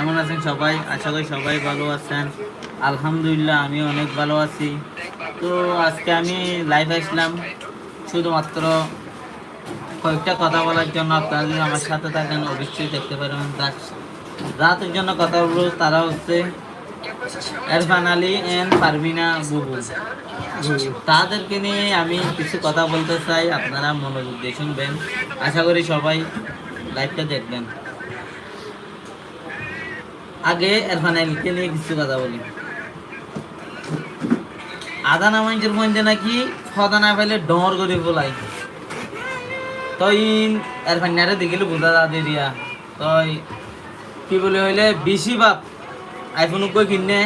কেমন আছেন সবাই? আশা করি সবাই ভালো আছেন। আলহামদুলিল্লাহ আমি অনেক ভালো আছি। তো আজকে আমি লাইভ আসলাম শুধুমাত্র কয়েকটা কথা বলার জন্য। আপনারা যদি আমার সাথে থাকেন, অবশ্যই দেখতে পারবেন। রাতের জন্য কথা বলব, তারা হচ্ছে এরফান আলী এন্ড পারভিনা বুবু। তাদেরকে নিয়ে আমি কিছু কথা বলতে চাই, আপনারা মনোযোগ দিয়ে শুনবেন। আশা করি সবাই লাইভটা দেখবেন। আগে এরফান আলীকে নিয়ে কিছু কথা বলি। আদা নামাইজের মধ্যে নাকি ফদা না পাইলে ডর করে বলাই। তই এরফান নারে দেখিলে বোঝা যা দিয়া। তই কি বলে হইলে, বেশি বাপ আইফোন কই কিনে?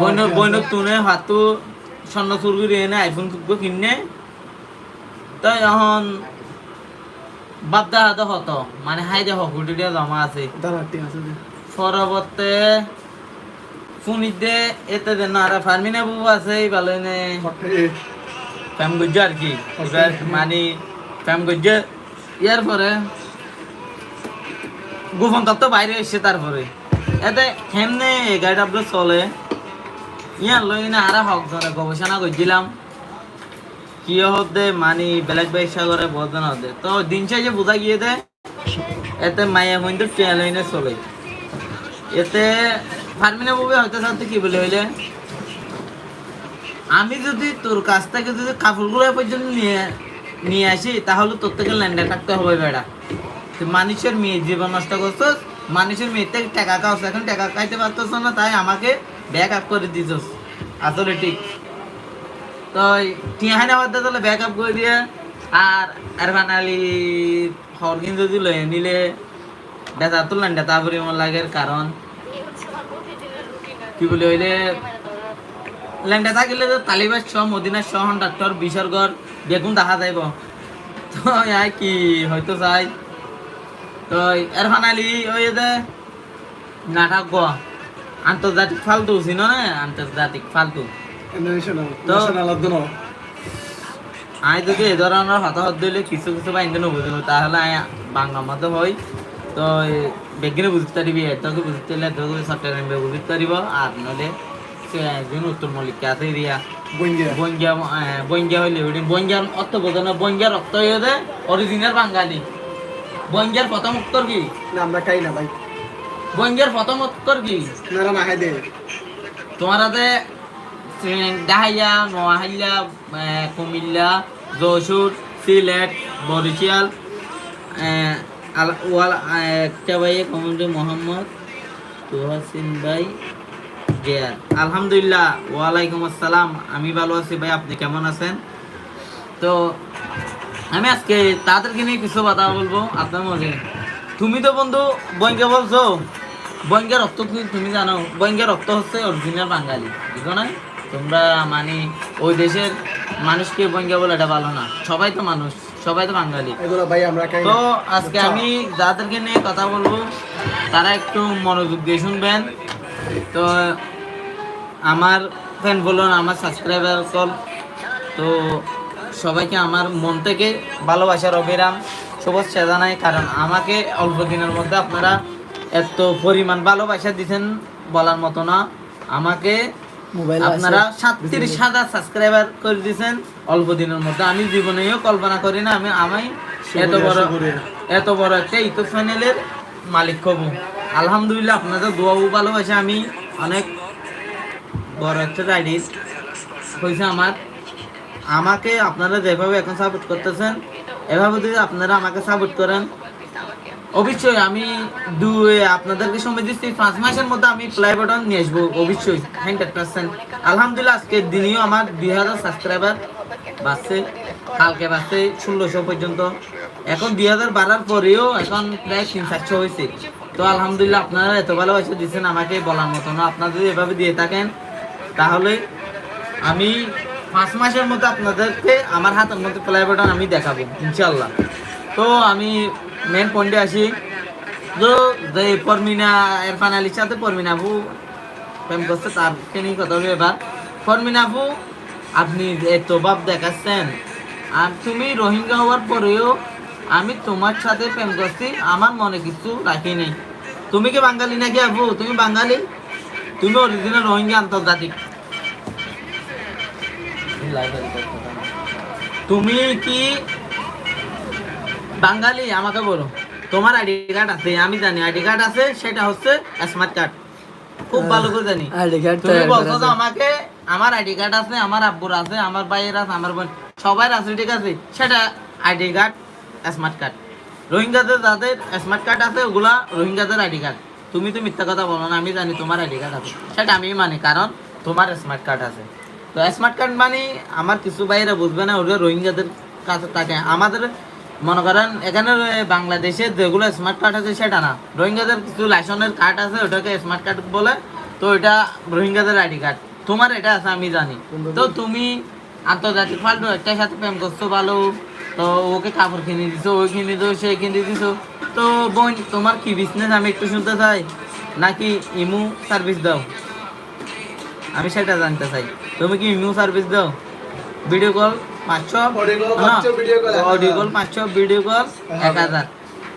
বইন বইন তুনে হাতু স্বর্ণ চুরগুরি এনে আইফোন কিনে? তই এখন বাপ দা হাতে হত মানে হাই দে হকুটি দিয়ে জমা আছে। পরবর্তে ফুনিতে এতে দেন আর ফার্মিনা বাবু আছে এই ভালো নে এ, ফ্যাম আর কি। এবার মানে ফ্যাম গজ্জা ইয়ার পরে গোপন তত্ত্ব বাইরে এসছে তারপরে। এতে কেমনে এই গাড়িটা চলে। ইয়ার লই না আর হক ধরে গবেষণা করছিলাম কি হতে বোঝা হতে। তো গিয়ে এতে মায়া ট্রেন চলে। এতে কি বলে হইলে আমি যদি তোর কাছ থেকে যদি কাপড়গুলো পর্যন্ত নিয়ে নিয়ে আসি, তাহলে তোর থেকে ল্যান্ডে থাকতে হবে বেড়া। তুই মানুষের মেয়ে জীবন নষ্ট করছস, মানুষের মেয়ে থেকে টাকা খাওয়াস এখন টাকা খাইতে পারতেছ না, তাই আমাকে ব্যাক আপ করে দিছস। আসলে ঠিক। তো টিহাই নেওয়ার তাহলে ব্যাক আপ করে দিয়ে। আর আরফান আলী হরকিন যদি লয়ে নিলে বেতা তুললেন তারপরে আমার লাগের কারণ। কি বলে হইলে ল্যান্ডে থাকিলে তো তালিবাস ছ মদিনার সহ ডাক্তার বিসর্গর বেগুন দেখা যাইব। তো ইয়াই কি, হয়তো চাই। তো এরফান আলী ওই দে নাটক আন্তর্জাতিক ফালতু ছিল না? আন্তর্জাতিক ফালতু। তো-। আমি যদি এই ধরনের হতাহত দিলে কিছু কিছু বাইন্দে বুঝব তাহলে আমি বাংলা মতো হই তো বেগিনে বুঝতে পারিবি এতকে বুঝতে পারলে এতকে চট্টগ্রাম বুঝতে পারিব আর নলে সে একজন উত্তর মল্লিক আছে বঙ্গিয়া। বঙ্গিয়া বঙ্গিয়া হইলে ওটি বঙ্গিয়ার অর্থ বোঝো না বঙ্গিয়ার রক্ত হয়ে দে অরিজিনাল বাঙালি বঙ্গিয়ার প্রথম উত্তর কি আমরা খাই না ভাই। বঙ্গিয়ার প্রথম উত্তর কি না দে। ডাহাইয়া নোয়াহাইয়া কুমিল্লা, যশোর, সিলেট, বরিশাল একটা ভাই কমন্ডে মোহাম্মদ তুহাসিন ভাই জেয়ার। আলহামদুলিল্লাহ, ওয়ালাইকুম আসসালাম। আমি ভালো আছি ভাই, আপনি কেমন আছেন? তো আমি আজকে তাদেরকে নিয়ে কিছু কথা বলব, আপনার মধ্যে। তুমি তো বন্ধু বইকে বলছো। বঙ্গের রক্ত তুমি- তুমি জানো? বঙ্গের রক্ত হচ্ছে অরিজিনাল বাঙালি, বুঝো না তোমরা মানে ওই দেশের মানুষকে বঙ্গে বলে এটা ভালো না। সবাই তো মানুষ সবাই তো বাঙালি। ভাই আমরা তো আজকে আমি যাদেরকে নিয়ে কথা বলব তারা একটু মনোযোগ দিয়ে শুনবেন। তো আমার ফ্যান বলুন আমার সাবস্ক্রাইবার কল তো সবাইকে আমার মন থেকে ভালোবাসার অবিরাম শুভেচ্ছা জানাই। কারণ আমাকে অল্প দিনের মধ্যে আপনারা এত পরিমাণ ভালোবাসা দিচ্ছেন বলার মতো না। আমাকে আপনারা সাতত্রিশ হাজার সাবস্ক্রাইবার করে দিয়েছেন। অল্প দিনের মধ্যে। আমি জীবনেও কল্পনা করি না আমি আমি এত বড়। এত বড় একটা ইউটিউব চ্যানেলের মালিক হব। আলহামদুলিল্লাহ আপনাদের দোয়াবু ভালোবাসে। আমি অনেক বড় একটা রাইডিস হয়েছে আমার। আমাকে আপনারা যেভাবে এখন সাপোর্ট করতেছেন এভাবে যদি আপনারা আমাকে সাপোর্ট করেন অবশ্যই, আমি দু আপনাদেরকে সময় দিচ্ছি। পাঁচ মাসের মধ্যে আমি প্লাই বাটন নিয়ে আসব, অবশ্যই হান্ড্রেড পার্সেন্ট আলহামদুলিল্লাহ আজকের দিনেও আমার দুই হাজার সাবস্ক্রাইবার বাড়ছে, কালকে বাড়ছে ষোলোশো পর্যন্ত। এখন দুই হাজার বাড়ার পরেও এখন প্রায় তিন চারশো হয়েছে। তো আলহামদুলিল্লাহ, আপনারা এত ভালোবাসা দিচ্ছেন আমাকে বলার মতো না। আপনারা যদি এভাবে দিয়ে থাকেন, তাহলে আমি পাঁচ মাসের মধ্যে আপনাদেরকে আমার হাতের মধ্যে প্লাই বাটন আমি দেখাবো ইনশাল্লাহ তো আমি মেন পয়েন্টে আসি। তো যে পরমিনা এরফান আলীর সাথে পরমিনা আপু প্রেম করছে তারকে নিয়ে কথা হবে এবার। পরমিনা আপু আপনি এত ভাব দেখাচ্ছেন। আর তুমি রোহিঙ্গা হওয়ার পরেও আমি তোমার সাথে প্রেম করছি আমার মনে কিছু রাখি নেই। তুমি কি বাঙালি নাকি আপু? তুমি বাঙালি? তুমি অরিজিনাল রোহিঙ্গা আন্তর্জাতিক। তুমি কি বাঙালি আমাকে বলো। তোমার আইডি কার্ড আছে আমি জানি। আইডি কার্ড আছে সেটা হচ্ছে স্মার্ট কার্ড খুব ভালো করে জানি। আইডি কার্ড তুমি বলছো তো আমাকে আমার আইডি কার্ড আছে আমার আব্বুর আছে আমার ভাইয়ের আছে আমার বোন সবার আছে ঠিক আছে? সেটা আইডি কার্ড স্মার্ট কার্ড রোহিঙ্গাদের যাদের স্মার্ট কার্ড আছে ওগুলা রোহিঙ্গাদের আইডি কার্ড। তুমি তো মিথ্যা কথা বলো না আমি জানি তোমার আইডি কার্ড আছে। সেটা আমি মানি কারণ তোমার স্মার্ট কার্ড আছে। তো স্মার্ট কার্ড মানে আমার কিছু বাইরে বুঝবে না ওরা রোহিঙ্গাদের কাছে থাকে। আমাদের মনে করেন এখানে বাংলাদেশে যেগুলো স্মার্ট কার্ড আছে সেটা না। রোহিঙ্গাদের কিছু লাইসেন্সের কার্ড আছে ওটাকে স্মার্ট কার্ড বলে তো এটা রোহিঙ্গাদের আইডি কার্ড তোমার এটা আছে আমি জানি। তো তুমি আন্তর্জাতিক ফাল্টু একটার সাথে প্রেম করছ ভালো তো ওকে কাপড় কিনে দিছো ওই কিনে দিছো সে কিনে দিছো। তো বোন তোমার কি বিজনেস আমি একটু শুনতে চাই। নাকি ইমু সার্ভিস দাও? আমি সেটা জানতে চাই। তুমি কি ইমু সার্ভিস দাও? ভিডিও কল পাঁচশো পাঁচশো, ভিডিও কল এক হাজার।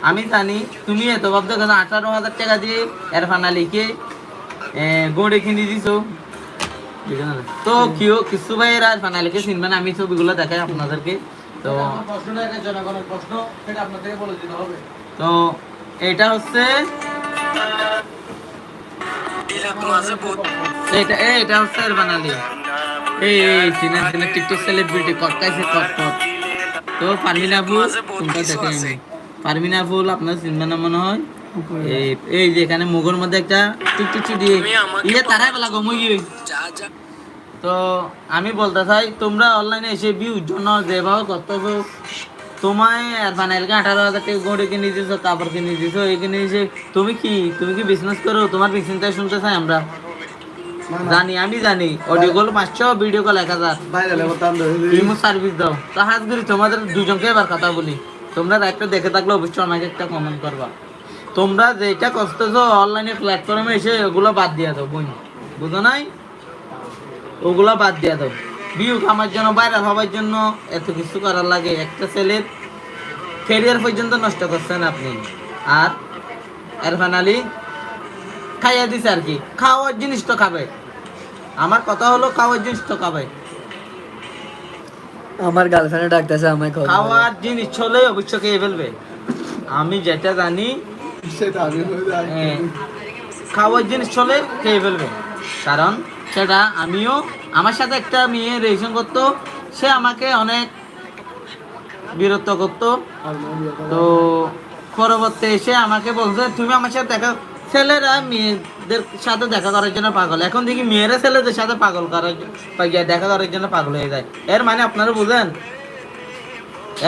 আমি জানি তুমি এত ভাবতে গেছো আঠারো হাজার টাকা দিয়ে এর ফানালিকে গোড়ে কিনে দিছো? তো কিও কিছু ভাইয়েরা ফানালিকে চিনবেন আমি ছবিগুলো দেখাই আপনাদেরকে। তো তো এটা হচ্ছে এটা এটা হচ্ছে এর বানালি এই টিকটক সেলিব্রিটি কটকাইছে তো পারমিনা আমি? পারমিনা আপনার চিনবে না মনে হয়? এই এই যে এখানে মুগের মধ্যে একটা টিকটিক দিয়ে ইয়ে তারাই বেলা গমই গিয়ে তো আমি বলতে চাই তোমরা অনলাইনে এসে ভিউর জন্য যেভাবে করতেছো তোমায় আর বানাইলকে আঠারো হাজার টাকা গড়ে কিনে দিছো কাপড় কিনে দিছো এই কিনে তুমি কি তুমি কি বিজনেস করো? তোমার বিজনেসটা শুনতে চাই আমরা। জানি আমি জানি। অডিও কল পাঁচশো ভিডিও কল এক হাজার। ইমো সার্ভিস দাও। তো হাত ধরি তোমাদের দুজনকে এবার কথা বলি। তোমরা একটা দেখে থাকলে অবশ্যই আমাকে একটা কমেন্ট করবা। তোমরা যেটা করতেছো অনলাইনে প্ল্যাটফর্মে এসে ওগুলো বাদ দিয়া দাও বোন। বুঝো নাই? ওগুলো বাদ দিয়া দাও। ভিউ কামার জন্য ভাইরাল হওয়ার জন্য এত কিছু করার লাগে। একটা ছেলের ক্যারিয়ার পর্যন্ত নষ্ট করছেন আপনি। আর এরফান আলী খাইয়া দিছে আর কি। খাওয়ার জিনিস তো খাবে। আমার কথা হলো খাওয়ার জিনিস তো খাবে। আমার গার্লফ্রেন্ড ডাকতেছে আমায় খাওয়ার জিনিস হলে অবশ্যই খেয়ে ফেলবে। আমি যেটা জানি সেটা আমি হ্যাঁ, খাওয়ার জিনিস হলে খেয়ে ফেলবে। কারণ সেটা আমিও আমার সাথে একটা মেয়ে রিলেশন করতো সে আমাকে অনেক বিরক্ত করতো। তো পরবর্তী এসে আমাকে বলছে তুমি আমার সাথে দেখা ছেলেরা মেয়েদের সাথে দেখা করার জন্য পাগল। এখন দেখি মেয়েরা ছেলেদের সাথে পাগল করার দেখা করার জন্য পাগল হয়ে যায়। এর মানে আপনারা বুঝেন?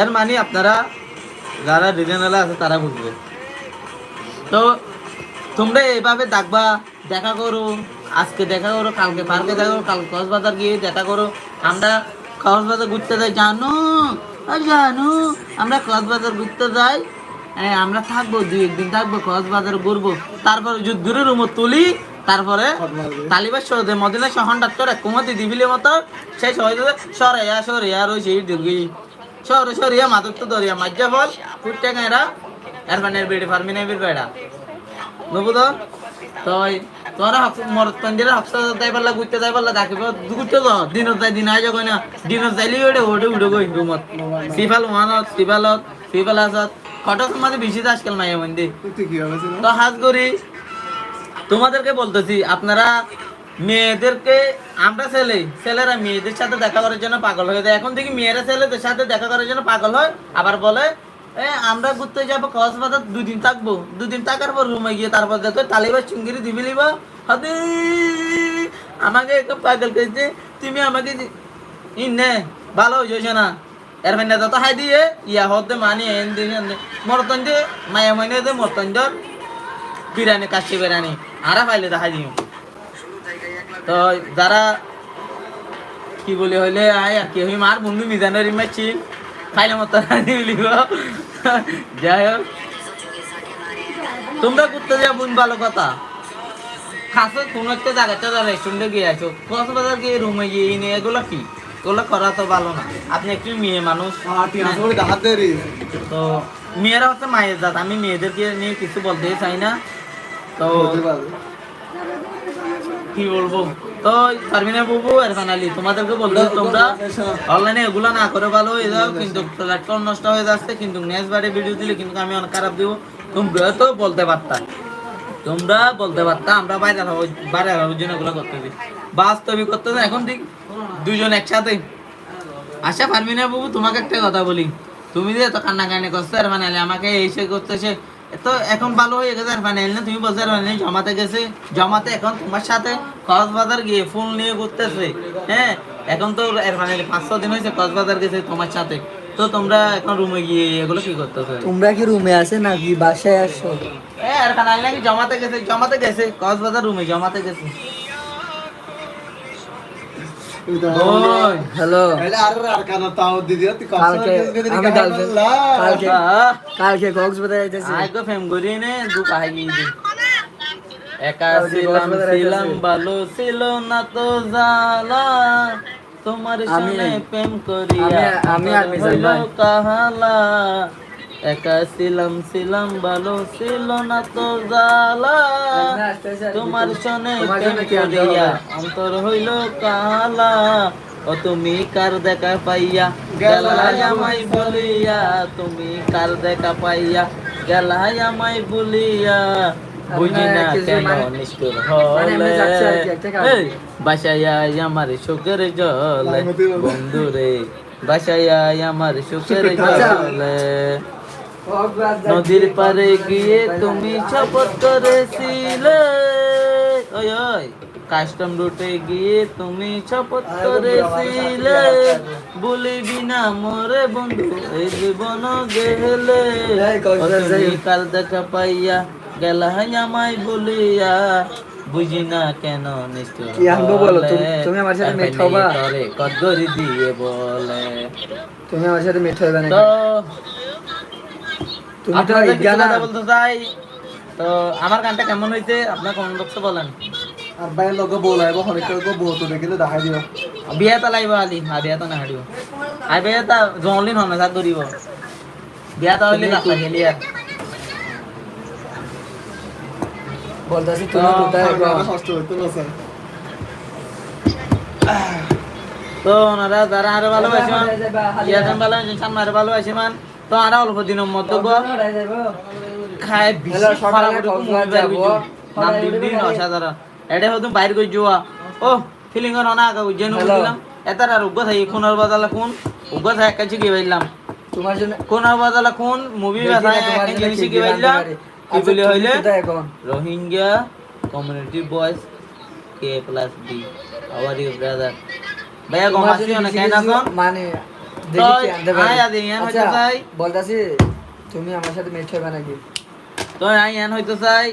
এর মানে আপনারা যারা রিজনালে আছে, তারা বুঝবে। তো তোমরা এইভাবে দেখবা, দেখা করো, আজকে দেখা করো, কালকে পার্কে দেখা করো, কাল কক্সবাজার গিয়ে দেখা করো। আমরা কক্সবাজার ঘুরতে যাই, জানো? জানো, আমরা কক্সবাজার ঘুরতে যাই হ্যাঁ আমরা থাকব দুই একদিন থাকব কক্সবাজার ঘুরবো। তারপরে যুদ্ধের রুমো তুলি তারপরে তালিবার সৌদে মদিনা শহরটা তোর কুমতি দিবিলের মতো সেই সহজে সরাইয়া সরিয়া রয়েছে দুর্গি সরে সরিয়া মাদক তো দরিয়া মাজ্জা ফল ফুটতে গাঁরা এর? মানে বেড়ে ফার্মি নাই বেড়া বুঝব তো তো তোরা পঞ্জের হাফসা যাই পারলা ঘুরতে যাই পারলা ডাকিব ঘুরতে তো দিনত যাই দিন আয় না দিনত যাইলি ওটা ওটা উঠে গই রুমত সিফাল ওয়ানত সিফালত সিফাল কটক মাঝে বেশি আজকাল মাইয়া মন্দি তো হাত করি তোমাদেরকে বলতেছি আপনারা মেয়েদেরকে আমরা ছেলে ছেলেরা মেয়েদের সাথে দেখা করার জন্য পাগল হয়ে যায়। এখন দেখি মেয়েরা ছেলেদের সাথে দেখা করার জন্য পাগল হয় আবার বলে এ আমরা ঘুরতে যাব কক্সবাজার দুদিন থাকব। দুদিন থাকার পর রুমে গিয়ে তারপর দেখো তালিবার চুঙ্গিরি দিবি লিবা। হাতে আমাকে একটু পাগল করেছে তুমি আমাকে দি- ই নে ভালো হয়েছে না। এর মানে তো হাই দিয়ে, ইয়া হতে মানি এন দিয়ে মরতন যে মায়া মাইনে দে মরতন ধর বিরিয়ানি, কাশি বিরিয়ানি। আরা পাইলে দেখা দিও। তো যারা কি বলি হইলে, আয়, আর কি মার, বন্ধু মিজানের মাছি খাইলে মতো দিলিব যাই হোক। তোমরা ঘুরতে যা বোন ভালো কথা। খাসে, কোনো একটা জায়গাতে রেস্টুরেন্টে গিয়ে আছো কক্সবাজার গিয়ে রুমে গিয়ে এগুলো কি? এগুলো করা তো ভালো না। আপনি একটু মেয়ে মানুষ। তো মেয়েরা হচ্ছে মায়ের জাত আমি মেয়েদেরকে নিয়ে কিছু বলতেই চাই না। তো কি বলব? তো পারমিনা বাবু আর ফাইনালি তোমাদেরকে বলতে তোমরা অনলাইনে এগুলো না করে ভালো হয়ে যাও কিন্তু প্ল্যাটফর্ম নষ্ট হয়ে যাচ্ছে কিন্তু নেক্সট বারে ভিডিও দিলে কিন্তু আমি অনেক খারাপ দিব। তোমরা তো বলতে পারতাম তোমরা বলতে পারতা আমরা বাইরে বাইরে জন্য এগুলো করতেছি বাস্তবিক করতে এখন ঠিক দুজন একসাথে। আচ্ছা পারমিনা বাবু তোমাকে একটা কথা বলি। তুমি যে এত কান্নাকানি করছ আর মানে আমাকে এসে করতেছে তো এখন ভালো হয়ে গেছে আর মানে না তুমি বলছো আর জমাতে গেছে। জমাতে এখন তোমার সাথে কক্সবাজার গিয়ে ফুল নিয়ে ঘুরতেছে। হ্যাঁ এখন তো এর মানে পাঁচ ছ দিন হয়েছে কক্সবাজার গেছে তোমার সাথে। তো তোমরা এখন রুমে গিয়ে এগুলো কি করতেছো? তোমরা কি রুমে আছে নাকি বাসায় আসছো এ আর কানাল নাকি জমাতে গেছে জমাতে গেছে কক্সবাজার রুমে জমাতে গেছে। হ্যালো। কালকে কক্সবাজার যাইতেছি। ফেম করি নে দু পাহাই একা ছিলাম ছিলাম ভালো ছিল না তো জালা তোমার আমি- সঙ্গে প্রেম করিয়া আমি- আমি। কাহালা। একা ছিলাম ছিলাম ভালো ছিল না তো জালা তোমার সনে করিয়া অন্তর হইল কালা। ও তুমি কার দেখা পাইয়া? গেলাই আমায় বলিয়া তুমি কার দেখা পাইয়া? গেলাই আমায় বলিয়া বুঝি না কেন মানে- নিষ্ঠুর মানে হলে। বাসায় আমার সুখের জলে। বাসায় আমার সুখের। জলে। নদীর পারে গিয়ে তুমি শপথ করেছিলে। ওই ওই কাস্টম রুটে গিয়ে তুমি শপথ করেছিলে। বলিবি না মোরে বন্ধু এই জীবন গেলে। কাল দেখা পাইয়া গেলা আমায় বলিয়া বুঝি না কেন নিষ্ঠুর কি আনব বলো? তুমি- আমার সাথে মেট হবা? কদরি দিয়ে বলে। তুমি আমার সাথে মিট হইবে নাকি বলতে চাই। তো আমার গানটা কেমন হয়েছে? আপনার কমেন্ট বক্সে বলেন। আর বাইরের লোক লোক দেখাই দিও। বিয়া তো লাইব আলি আর বিয়া তো না হারিব বিয়া তো জনলিন হন না ধরিব বিয়া তো হইলে রাস্তা গেলি আর বলতাছি তুমি কোথায় এখন? কষ্ট হইতো না স্যার তো ওনারা যারা আরও ভালোবাসে মান। ইয়াজন ভালোবাসে সামনে ভালোবাসে মান। তো আরও অল্প দিনের মধ্যে খায় অসাধারণ। এটা হয়তো বাইর করে যাওয়া। ও ফিলিং এর অনা আগা উজ্জয়ন হ্যালো। দিলাম এতার আর উগ্র থাকি খুনের বদলা খুন উগ্র থাকি কাছে গিয়ে বাইলাম তোমার জন্য খুনের বদলা খুন মুভি দেখি না বাসায় একটা জিনিস গিয়ে বাইলাম কি বলে হইলে? Rohingya community boys K plus B our you brother ভাইয়া জন্য কেন মানে আচ্ছা। বলতাছি তুমি আমার সাথে মিট হইবে নাকি? তো আই এন হইতে চাই।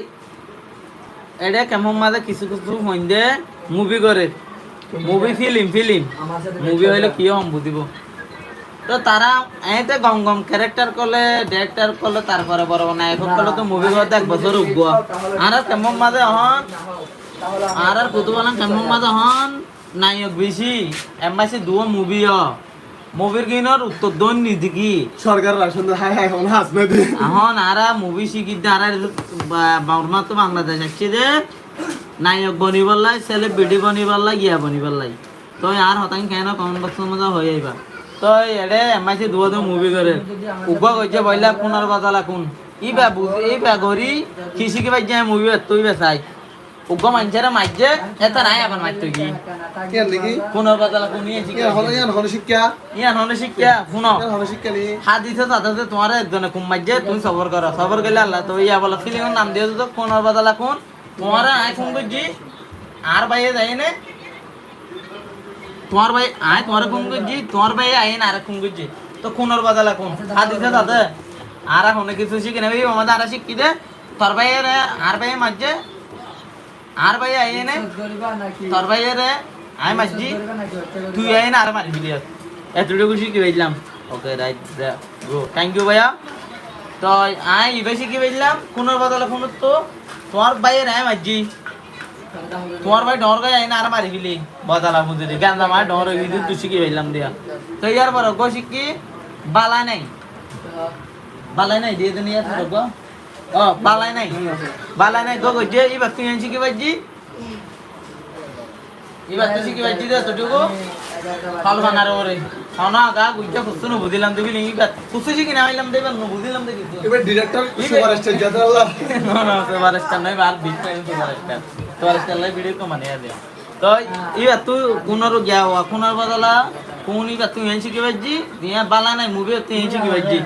এটা কেমন মাঝে কিছু কিছু হইন্দে মুভি করে। মুভি ফিল্ম ফিল্ম মুভি হইলে কি হম বুঝিব। তো তারা এতে গম গম ক্যারেক্টার করলে ডিরেক্টর করলে তারপরে বড় নায়ক করলে তো মুভি করতে এক বছর উঠব আর আর কেমন মাঝে হন? আর আর কত বলেন কেমন মাঝে হন? নায়ক বেশি এমবাসি দুও মুভি হ মুভির কিনর উত্তর দন নিদি কি সরকার রাশন হাই হাই হন হাস না দি এখন আরা মুভি শিখি আর বাংলা তো বাংলাদেশ আসছে যে নায়ক বনিবার লাই সেলিব্রিটি বনিবার লাই গিয়া বনিবার লাই। তো আর হতাং কেন কমেন্ট বক্সের মধ্যে হয়ে যাইবা তো এডে এমাইছে দুয়া দু মুভি করে। উবা কইছে বইলা কোনার বাজালা কোন ই বা বুঝ- এই বা গরি কিসি কি বাজ্যা মুভি তুই বেসাই উগ্র মানুষেরা মাঝে এটা নাই আবার মারতো কি? কেন দেখি কোনার বাজালা কোন নিয়ে কেন হলো ইয়ান হলো শিক্ষা। ইয়া নহলে শিখিয়া শুনো। কেন হলো শিক্ষা হাত দিছে তাতে তোমার একজনে কুম মাঝে তুমি সবর করো সবর গেলে আল্লাহ তো ইয়া বলো ফিলিং নাম দিয়ে তো কোন বদলা কোন? তোমার আয় ফোন করছি আর ভাইয়ে যাই নে? তোমার ভাই আয় তোমার ফোন করছি তোমার ভাই আয় না আর ফোন করছি তো কোনর বদলা কোন? হাত দিছে তাতে। আর এখন কিছু শিখে নেবে আমাদের আর দে। তোর ভাইয়ের আর ভাইয়ে মাঝে আর ভাই আয় নে তোর ভাইয়ের আয় মাঝি তুই আয় না আর মারি ফিরে এতটুকু শিখে পাইলাম? Okay right bro thank you ভাইয়া। তো আই ইবে শিখে পাইলাম? কোনোর বদলে কোনো তো তোমার ভাইয়ের আয় মাঝি তোমার ভাই ডর গায়ে আইনা আর মারি ফিলি। বদলা বুঝলি গান্দা মার ডর হয়ে তুই শিখে পাইলাম দিয়া। তো ইয়ার পর গো শিখি বালা নাই। বালা নাই দিয়ে দিন ইয়ার পর গো ও বালাই নাই? বালাই নাই গো গজে এবার তুই আনছি কি বাজি? এবার তুই কি বাজি দে তোটুকু ফল বানার ওরে। খানা গা গুইটা কুসু ন বুঝিলাম দেবি নি এবার কুসু কি না হইলাম দেবার ন বুঝিলাম দেখি এবার ডিরেক্টর সুপারস্টার জাদাল্লাহ না না সুপারস্টার নয় বার বিগ টাইম সুপারস্টার। সুপারস্টার লাই ভিডিও কো মানে দে তো এবার তুই কোনর গিয়া হওয়া কোনর বদলা কোন এবার তুই আনছি কি বাজি? দিয়া বালা নাই মুভি তুই আনছি কি বাজি?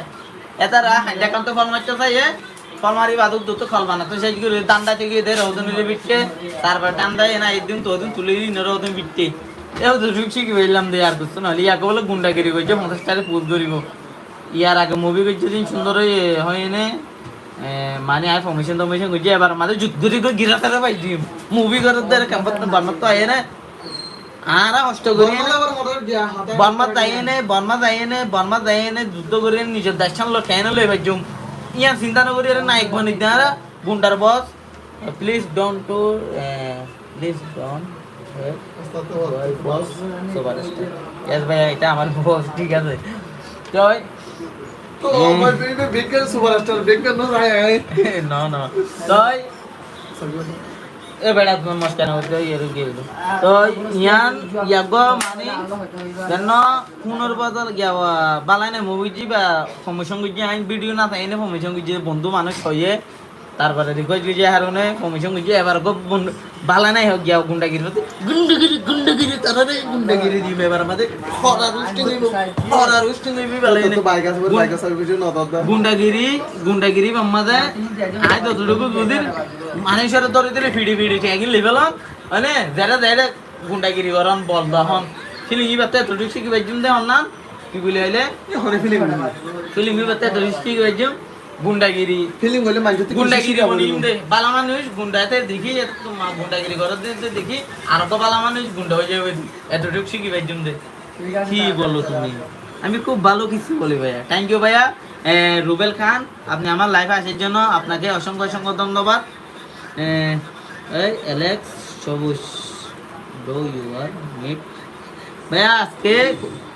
এটা রা হাইডা কান্ত ফল মারতে চাই ফল মারি বাদুক দুটো ফল বানা। তো সেই করে থেকে দে রৌদন নিলে বিটকে। তারপর দান্ডা এনা একদিন তো দিন তুলে দিন রৌদন বিটকে। এও তো কি বললাম দে আর কিছু নাহলে ইয়াকে বলে গুন্ডাগিরি করছে পঞ্চাশ টাকা পুজ ধরিব। ইয়ার আগে মুভি করছে দিন সুন্দর হয় নে মানে আই ফর্মেশন টর্মেশন করছে এবার আমাদের যুদ্ধ করে গিরা তারা পাই দিম। মুভি করে দেয় কাম্পাত বান্নত তো আয় না। আর কষ্ট করি না আবার মোটর দিয়া হাতে বর্মা বর্মা যাইনে বর্মা যাইনে যুদ্ধ করে নিজের দেশ সামলো ঠেন লই বাজুম ইয়া চিন্তা নকরি আরে নায়ক বনি দাঁড়া গুন্ডার boss please don't to please don't boss superstar yes ভাই এটা আমার বস ঠিক আছে। তো তো আমার বিগ সুপারস্টার বিগ নো না না তাই এ বেড়া তুমি মস্কান হতে ইয়ের গেল। তো ইয়ান, ইয়াগো মানে কেন ফোনের বদল গিয়া বালাই না মুভি বা ফর্মেশন গুজি আইন, ভিডিও না তাই না ফর্মেশন গুজি বন্ধু মানুষ তারপরে রিকোয়েস্ট গুজি হারনে ফর্মেশন গুজি এবার গো বালা নাই হোক গিয়া গুন্ডাগিরি মধ্যে গুন্ডাগিরি গুন্ডাগিরি তারা গুন্ডাগিরি দিবে এবার আমাদের। হরার উস্টিং দিব হরার উস্টিং দিবি বালাই তো বাইক আছে বাইক আছে কিছু নদর দা গুন্ডাগিরি গুন্ডাগিরি বাম্মাদে। আই যতটুকু গুদির মানুষের ধরে দিলে ফিডি ফিডি ঠেকি লেভেল মানে যেটা যেটা গুন্ডাগিরি করন বল দহন ফিলিং ই বাতে এতটুকু শিখি বাজুম দে হন না। কি বলে হইলে হরে ফিলিং। ফিলিং ই বাতে এতটুকু শিখি বাজুম গুন্ডাগিরি। ফিলিং হলে মানুষ গুন্ডাগিরি বালা। মানুষ গুন্ডাতে দেখি গুন্ডাগিরি করত দে দেখি। আর তো বালা মানুষ গুন্ডা হয়ে যাবে। এতটুকু শিখি বাজুম দে। কি বলো তুমি? আমি খুব ভালো কিছু বলি ভাইয়া। থ্যাংক ইউ ভাইয়া। রুবেল খান আপনি আমার লাইফে আসার জন্য আপনাকে অসংখ্য অসংখ্য ধন্যবাদ। এই অ্যালেক্স সবুজ ডো ইউ আর মিট ভাইয়া আজকে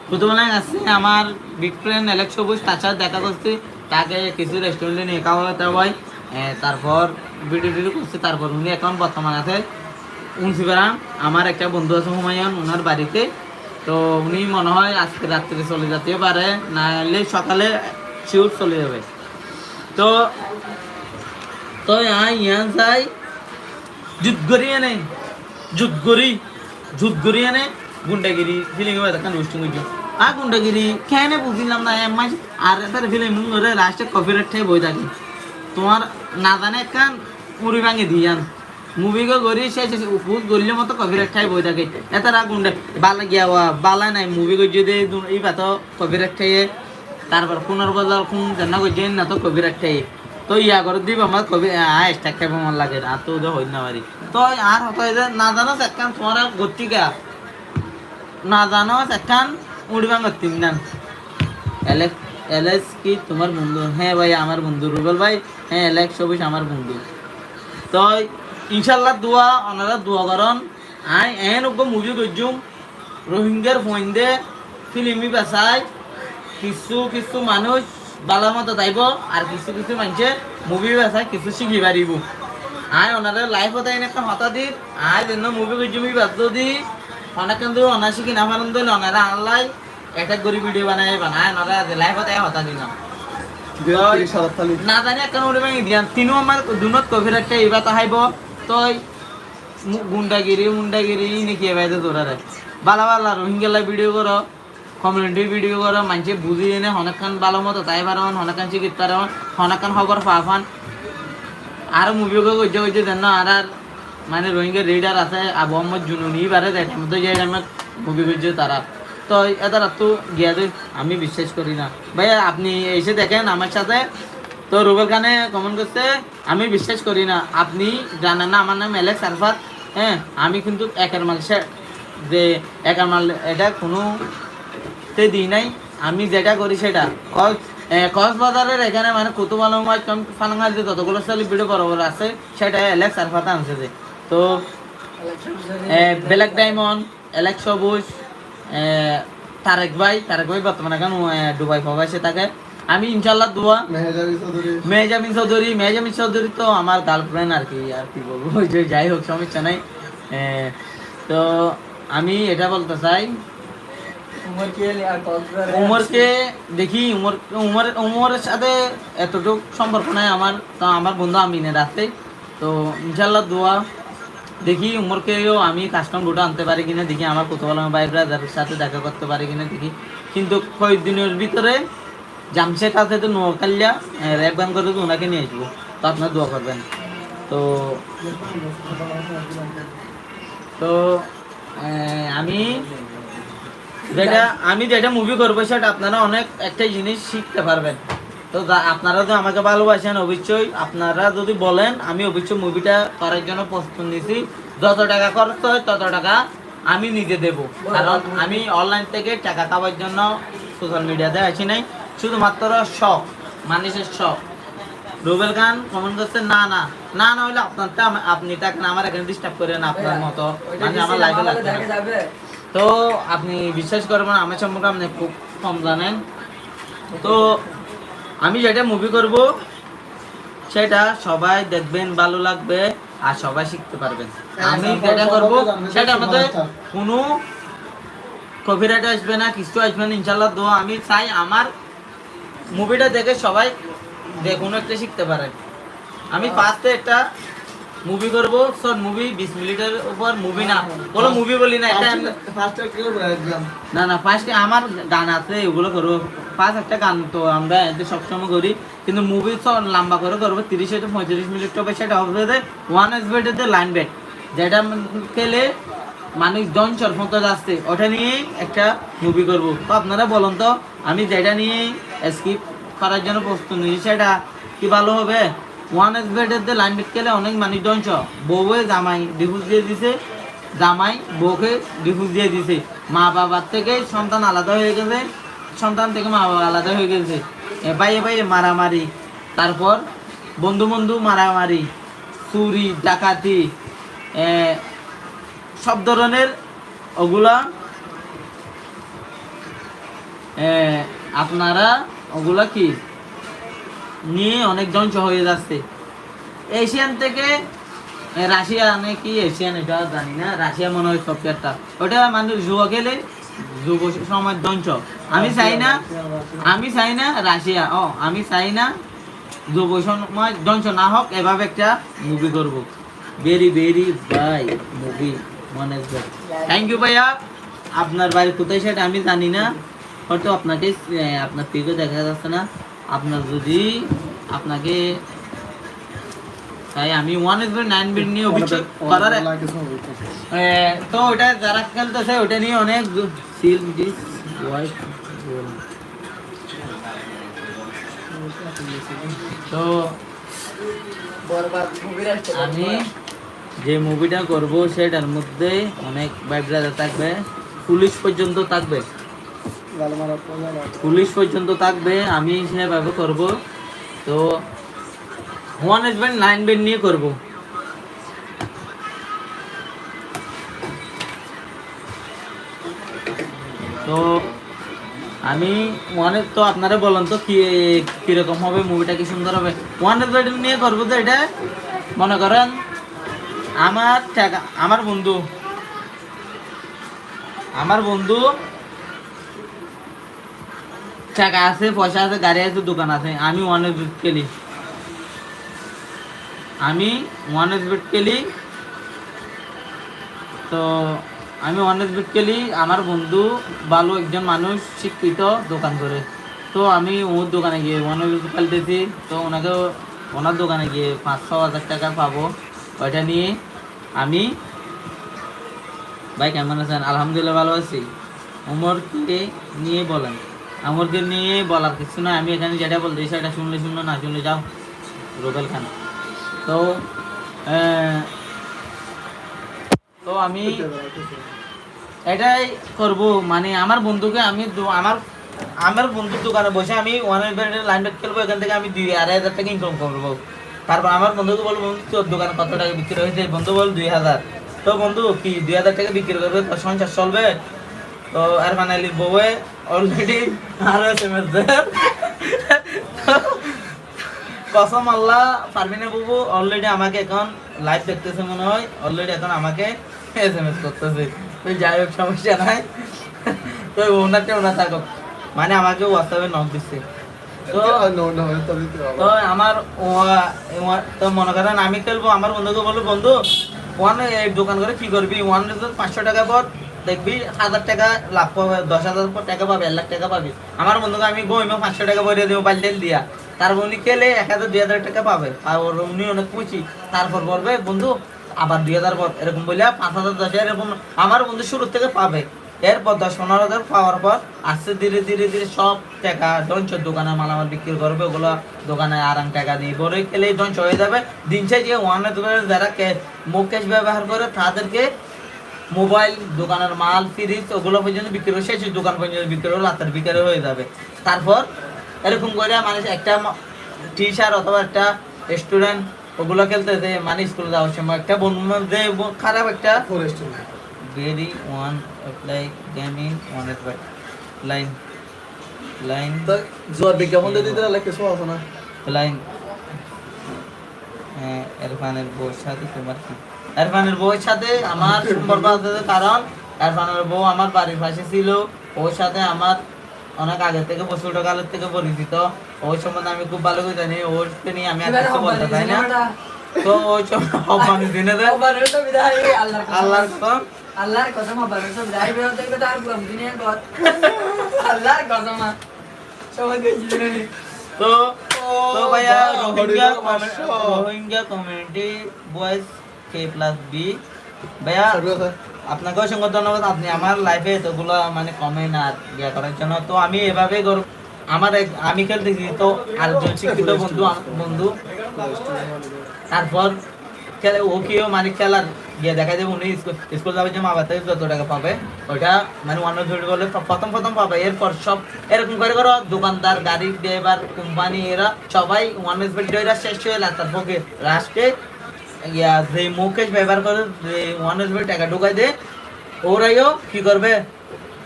প্রথমে আছে আমার বিগ ফ্রেন্ড অ্যালেক্স সবুজ তার সাথে দেখা করছি। তাকে কিছু রেস্টুরেন্টে নিয়ে খাওয়াতে হয় তারপর ভিডিও টিডিও করছে, তারপর উনি এখন বর্তমান আছে উনসিপাড়া আমার একটা বন্ধু আছে হুমায়ুন, ওনার বাড়িতে। তো উনি মনে হয় আজকে রাত্রে চলে যেতেও পারে নাহলে সকালে শিউর চলে যাবে। তো তো হ্যাঁ, ইয়ান যাই যুদ্ধ করি এনে, যুদ্ধ করি যুদ্ধ করি এনে, গুন্ডাগিরি ফিলিং হবে তখন রুষ্টুঙ্গি হইছো আ গুন্ডাগিরি কেন বুঝলাম না এম মাস আর তার ফিলিং করে লাস্টে কপিরাইট ঠাই বই থাকি। তোমার না জানে কান মুড়ি ভাঙে দিয়ান মুভি গো গরি শেষ উপভোগ করলে মতো কপিরাইট ঠাই বই থাকে। এতারা গুন্ডা বালা গিয়া ওয়া, বালা নাই মুভি গো যদি এই বাতো কপিরাইট ঠাইয়ে, তারপর পুনর বদল কোন জানা গো জেন না তো কপিরাইট ঠাইয়ে। তো ইয়া করে দিব আমার কবি আ স্টাক খাইব মন লাগে আর তো ওদের হই না পারি তো আর হতো না জানো একখান তোমার গতিকা না জানো একখান উড়বাং তিন নান এলেক্স এলেক্স কি তোমার বন্ধু? হ্যাঁ ভাই, আমার বন্ধু। রুবেল ভাই হ্যাঁ এলেক্স সবিস আমার বন্ধু। তো ইনশাল্লাহ দোয়া ওনারা দোয়া করন। আই এন ওগো মুভি গজুম রোহিঙ্গার ফইন্দে ফিল্মি বেসাই কিছু কিছু মানুষ বালা মতো যাইব আর কিছু কিছু মানুষে মুভি বেসাই কিছু শিখি পারিব আই ওনারা লাইফ হতে একটা হতা দি, আই, যেন মুভি গজুমি ব্যস্ত দি অনেক কিন্তু অনাশি কিনা পারেন দিল ওনারা আনলাই একটা গরিব ভিডিও বানাই বানায় ওনারা লাইফ হতে হতা দিলাম না জানি এখন উড়ে ভাঙি দিয়ান তিনও আমার দুনত কভির একটা এইবার তাহাইব তই গুন্ডাগিরি মুন্ডাগিরি নাকি এবার তোরা রে বালা বালা রোহিঙ্গালা ভিডিও করো কমিউনিটি ভিডিও করো মানুষে বুঝি এনে হনেকান ভালো মতো তাই পারন হনেকান চিকিৎ পারন হনেকান খবর পাফান আর মুভি গজ্জে গজ্জে দেন না আর আর মানে রোহিঙ্গা রিডার আছে মোহাম্মদ জুনুনি বারে দেয় মতো মুভি গজ্জে তারা। তো এটা তো গিয়া আমি বিশ্বাস করি না। ভাইয়া, আপনি এসে দেখেন আমার সাথে। তো রুবেল খানে কমেন্ট করছে আমি বিশ্বাস করি না। আপনি জানেন না আমার নাম এলেক্স আরফাত হ্যাঁ আমি কিন্তু একের মাল যে একের মাল এটা কোনো তে দিই নাই, আমি যেটা করি সেটা। কক্সবাজারের এখানে মানে কুতুব আলম ফানাঙ্গাল যে যতগুলো সেলিব্রিটি বড় বড় আছে সেটা এলেক্স আরফাতে আনছে যে। তো ব্ল্যাক ডায়মন্ড এলেক্স সবুজ তারেক ভাই তারেক ভাই বর্তমানে এখন দুবাই প্রবাসে থাকে আমি ইনশাল্লাহ দোয়া মেহজামিন চৌধুরী মেহজামিন চৌধুরী তো আমার গার্লফ্রেন্ড আর কি আর কি বলব যে যাই হোক সমস্যা নাই। তো আমি এটা বলতে চাই। উমরকে দেখি উমর উমর উমরের সাথে এতটুকু সম্পর্ক নাই আমার তো আমার বন্ধু আমিনের আছে তো ইনশাল্লাহ দোয়া দেখি উমরকেও আমি কাস্টম রুটে আনতে পারি কিনা, দেখি আমার কোতোয়াল ভাই ব্রাদারের সাথে দেখা করতে পারি কিনা, দেখি। কিন্তু কয়েকদিনের ভিতরে জামশেদ আছে তো নোয়াখালিয়া র্যাপ গান করে তো ওনাকে নিয়ে আসব, তো আপনার দোয়া করবেন। তো তো আমি যেটা আমি যেটা মুভি করব সেটা আপনারা অনেক একটা জিনিস শিখতে পারবেন। তো আপনারা তো আমাকে ভালোবাসেন, অবশ্যই আপনারা যদি বলেন, আমি অবশ্যই মুভিটা করার জন্য প্রস্তুত নিছি। যত টাকা খরচ হয়, তত টাকা আমি নিজে দেব। কারণ আমি অনলাইন থেকে টাকা খাওয়ার জন্য সোশ্যাল মিডিয়াতে আসি নাই। শুধুমাত্র শখ, মানুষের শখ। রুবেল খান কমেন্ট করছে, না না না না হইলে আপনার টা আম- আপনি টাকা না, আমার এখানে ডিস্টার্ব করেন আপনার মতো। মানে আমার লাইফে লাগবে তো আপনি বিশ্বাস করবেন, আমার সম্পর্কে আপনি খুব কম জানেন। তো আমি যেটা মুভি করব সেটা সবাই দেখবেন ভালো লাগবে আর সবাই শিখতে পারবেন। আমি যেটা করব সেটা আমাদের কোনো কপিরাইট আসবে না কিছু আসবে না ইনশাল্লাহ দো আমি চাই আমার মুভিটা দেখে সবাই যে কোনো একটা শিখতে পারে। আমি ফার্স্টে একটা মুভি করব শর্ট মুভি বিশ মিনিটের উপর মুভি না। বলো মুভি বলি না না না ফার্স্টে আমার গান আছে ওগুলো করব। ফার্স্ট একটা গান তো আমরা এতে সবসময় করি। কিন্তু মুভি লম্বা করে করব তিরিশ থেকে পঁয়ত্রিশ মিনিট হবে সেটা হবে ওয়ান এস বেডেতে লাইন বেড যেটা খেলে মানুষ জন চরফত যাচ্ছে ওটা নিয়ে একটা মুভি করব। তো আপনারা বলুন তো আমি যেটা নিয়ে স্কিপ করার জন্য প্রস্তুত নিয়েছি সেটা কি ভালো হবে? ওয়ান এস বেডেতে লাইন বেড খেলে অনেক মানুষ দঞ্চ বউয়ে জামাই ডিভোর্স দিয়ে দিছে, জামাই বউকে ডিভোর্স দিয়ে দিছে। মা বাবার থেকে সন্তান আলাদা হয়ে গেছে, সন্তান থেকে মা বাবা আলাদা হয়ে গেছে। এ বাইয়ে বাইয়ে মারামারি, তারপর বন্ধু বন্ধু মারামারি, চুরি, ডাকাতি সব ধরনের ওগুলা আপনারা ওগুলা কি নিয়ে অনেক ধ্বংস হয়ে যাচ্ছে। এশিয়ান থেকে রাশিয়া নাকি এশিয়ান এটা জানি না, রাশিয়া মনে হয় সফটওয়্যারটা ওটা মানুষ জুয়া খেলে যুব সমাজ ধ্বংস। আমি চাই না, আমি চাই না রাশিয়া, ও, আমি চাই না যুব সমাজ ধ্বংস না হোক, এভাবে একটা মুভি করব। ভেরি ভেরি বাই মুভি মনে থ্যাংক ইউ ভাইয়া। আপনার বাড়ি কোথায় সেটা আমি জানি না, হয়তো আপনাকে আপনার পিকে দেখা যাচ্ছে না। আপনার যদি আপনাকে তাই আমি ওয়ান এস নাইন বিট নিয়ে অভিযোগ করার তো ওটা যারা খেলতেছে ওটা নিয়ে অনেক সিল ডিস ওয়াইফ তো আমি যে মুভিটা করব সেটার মধ্যে অনেক ব্যাকগ্রাউন্ড থাকবে। পুলিশ পর্যন্ত থাকবে। পুলিশ পর্যন্ত থাকবে, আমি সেভাবে করব। তো one S band nine band নিয়ে করব। তো আমি ওয়ানে তো আপনারা বলেন তো কি, কীরকম হবে মুভিটা কি সুন্দর হবে? ওয়ান এস ব্যান্ড নিয়ে করব তো এটা। মনে করেন, আমার টাকা আমার বন্ধু আমার বন্ধু টাকা আছে, পয়সা আছে, গাড়ি আছে, দোকান আছে। আমি ওয়ান বিট খেলি আমি ওয়ান বিট খেলি তো আমি ওয়ান বিট খেলি আমার বন্ধু ভালো একজন মানুষ শিক্ষিত দোকান করে। তো আমি ওর দোকানে গিয়ে ওয়ান বিট খেলতেছি তো ওনাকে ওনার দোকানে গিয়ে পাঁচ ছ হাজার টাকা পাবো। ওইটা নিয়ে আমি ভাই কেমন আছেন? আলহামদুলিল্লাহ ভালো আছি। উমরকে নিয়ে বলেন। আমরকে নিয়ে বলার কিছু না আমি এখানে যেটা বলতে সেটা শুনলে শুনলো, না শুনলে যাও। রুবেল খান। তো তো আমি এটাই করব। মানে আমার বন্ধুকে আমি আমার আমার বন্ধুর দোকানে বসে আমি ওয়ান হান্ড্রেড লাইন বেট খেলব। এখান থেকে আমি দুই, আড়াই হাজার টাকা ইনকাম করব। তারপর আমার বন্ধুকে বলব, বন্ধু, তোর দোকানে কত টাকা বিক্রি হয়েছে? বন্ধু বল দুই হাজার। তো বন্ধু, কি, দুই হাজার টাকা বিক্রি করবে? তোর সংসার চলবে? তো আর ফাইনালি বউয়ে? অলরেডি আরও এস এম এস কসম আল্লাহ পারমিনা বাবু অলরেডি আমাকে এখন লাইভ দেখতেছে মনে হয়। অলরেডি এখন আমাকে এস এম এস করতেছে। তো যাই হোক সমস্যা নাই। তো ওনারটা ওনার থাকুক। মানে আমাকে হোয়াটসঅ্যাপে নক দিচ্ছে। তো নো নো তো আমার তো মনে করেন আমি খেলব আমার বন্ধুকে বলব বন্ধু ওয়ান এই দোকান করে কি করবি? ওয়ান পাঁচশো টাকা পর দেখবি হাজার টাকা লাভ পাবে, দশ হাজার টাকা পাবে, এক লাখ টাকা পাবি। আমার বন্ধুকে আমি গইমে পাঁচশো টাকা ভরে দেবো বালটেল দিয়া। তারপর উনি খেলে এক হাজার, দুই হাজার টাকা পাবে। আর উনি অনেক খুশি তারপর বলবে, বন্ধু, আবার দুই হাজার পর এরকম বলে পাঁচ হাজার, দশ হাজার এরকম আমার বন্ধু শুরু থেকে পাবে। এরপর দশ, পনেরো হাজার পাওয়ার পর আস্তে ধীরে ধীরে ধীরে সব টাকা দঞ্চ দোকানে মালামাল বিক্রি করবে। ওগুলো দোকানে আরাম টাকা দিয়ে করে খেলেই দঞ্চ হয়ে যাবে। দিন যে ওয়ানের দোকানে যারা মুকেশ ব্যবহার করে তাদেরকে মোবাইল দোকানের মাল ফ্রিজ ওগুলো পর্যন্ত বিক্রি করে শেষ দোকান পর্যন্ত বিক্রি করে রাতের বিক্রি হয়ে যাবে। তারপর এরকম করে মানুষ একটা টিচার অথবা একটা স্টুডেন্ট ওগুলো খেলতে যে মানে স্কুলে যাওয়ার সময় একটা বন্ধু যে খারাপ একটা one apply gaming one at line line তো জোয়ার বিজ্ঞাপন দিয়ে দিতে লাগে কিছু আছে না? Line হ্যাঁ এরফানের সাথে তোমার কি এরফানের বউয়ের সাথে আমার সম্পর্ক আছে কারণ এরফানের বউ আমার বাড়ির পাশে ছিল। ওর সাথে আমার অনেক আগে থেকে বছর কালের থেকে পরিচিত। ওই সম্বন্ধে আমি খুব ভালো করে জানি। ওরকে নিয়ে আমি আর কিছু বলতে চাই না। তো ওই সময় অপমানিত দিনে আল্লাহর কসম। আল্লাহর কসম। আল্লাহর কসম হবারের তো বিদায় বেরো দেখবে তার পুরো দুনিয়া গত আল্লাহর কসম। সবাই গেছি তো তো ভাইয়া রোহিঙ্গা। রোহিঙ্গা কমিউনিটি বয়েজ কে প্লাস বি ভাইয়া আপনাকে অসংখ্য ধন্যবাদ। আপনি আমার লাইফে এতগুলো মানে কমেন্ট আর ইয়া করার জন্য। তো আমি এভাবে গর্ব আমার আমি খেলতেছি তো আরেকজন শিক্ষিত বন্ধু বন্ধু। তারপর খেলে ও কেউ মানে খেলার গিয়ে দেখা যাবে উনি স্কুল যাবে যে মা বাবা থেকে যত টাকা পাবে ওইটা মানে অন্য ধরে বলে প্রথম প্রথম পাবে। এরপর সব এরকম করে করো দোকানদার গাড়ি ড্রাইভার কোম্পানি এরা সবাই ওয়ান এস এরা শেষ হয়ে লাগে তারপর লাস্টে ইয়া যে মুকেশ ব্যবহার করে এস টাকা ঢুকাই দে ওরাইও কি করবে?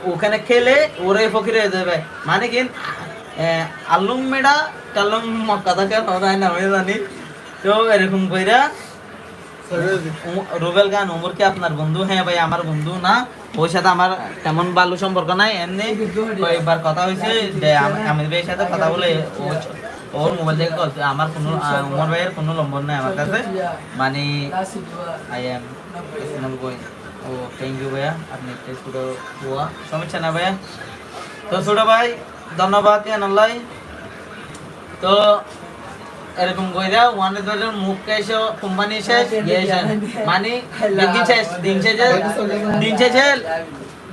ওখানে খেলে ওরাই ফকির হয়ে যাবে। মানে কি আলুম মেডা কালুম মক্কা থেকে হয় না আমি জানি। তো এরকম কইরা রুবেল খান উমর কি আপনার বন্ধু? হ্যাঁ ভাই আমার বন্ধু না। ওর সাথে আমার তেমন ভালো সম্পর্ক নাই। এমনি কয়েকবার কথা হয়েছে যে আম- ভাইয়ের সাথে কথা বলে ও- ওর মোবাইল থেকে call আমার কোনো উমর ভাইয়ের কোনো নম্বর নাই আমার কাছে। মানে আই এম বই ও থ্যাংক ইউ ভাইয়া। আপনি ছোট বুয়া। সমস্যা না ভাইয়া? তো ছোট ভাই, ধন্যবাদ জানালাই তো, এরকম কইরা ওয়ান ধরে মুখ এসে কোম্পানি ইয়ে শেষ। মানে দিন শেষ, দিন শেষে দিন শেষে,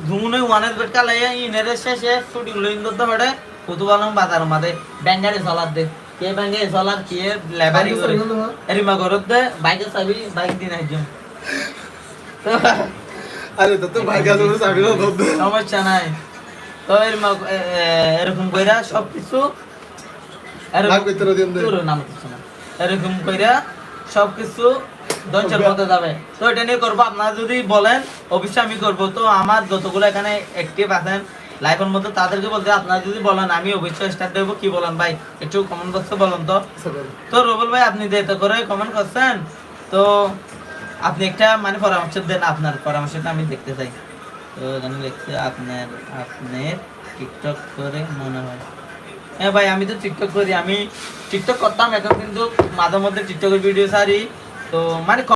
ঘুমনে ওয়ানের বেট কালাইয়া ইনের শেষে শুটিং লইন করতে পারে। কুতুবালম বাজার ব্যাঙ্গারে চলার দে। কে চলার কে লেবারি করে। এরিমা করত দে বাইকে চাবি বাইক দিন একজন। আরে তো তো ভাগ্য আছে চাবি না সমস্যা নাই। তো এরমা এরকম কইরা নাম কিছু এরকম কইরা সবকিছু দঞ্চের মধ্যে যাবে। তো এটা নিয়ে করব। আপনারা যদি বলেন অবশ্যই আমি করব। তো আমার যতগুলো এখানে অ্যাক্টিভ আছেন লাইফের মধ্যে তাদেরকে বলতে আপনারা যদি বলেন আমি অবশ্যই স্টার্ট দেবো কি বলেন ভাই? একটু কমেন্ট বক্সে বলেন তো। তো রবুল ভাই আপনি যে করে কমেন্ট করছেন তো আপনি একটা মানে পরামর্শ দেন আপনার পরামর্শটা আমি দেখতে চাই। তো এখানে লিখছে আপনার আপনার টিকটক করে মনে হয়। হ্যাঁ ভাই আমি তো টিকটক করি আমি টিকটক করতাম এখন কিন্তু মাঝে মধ্যে টিকটকের ভিডিও সারি তো মানে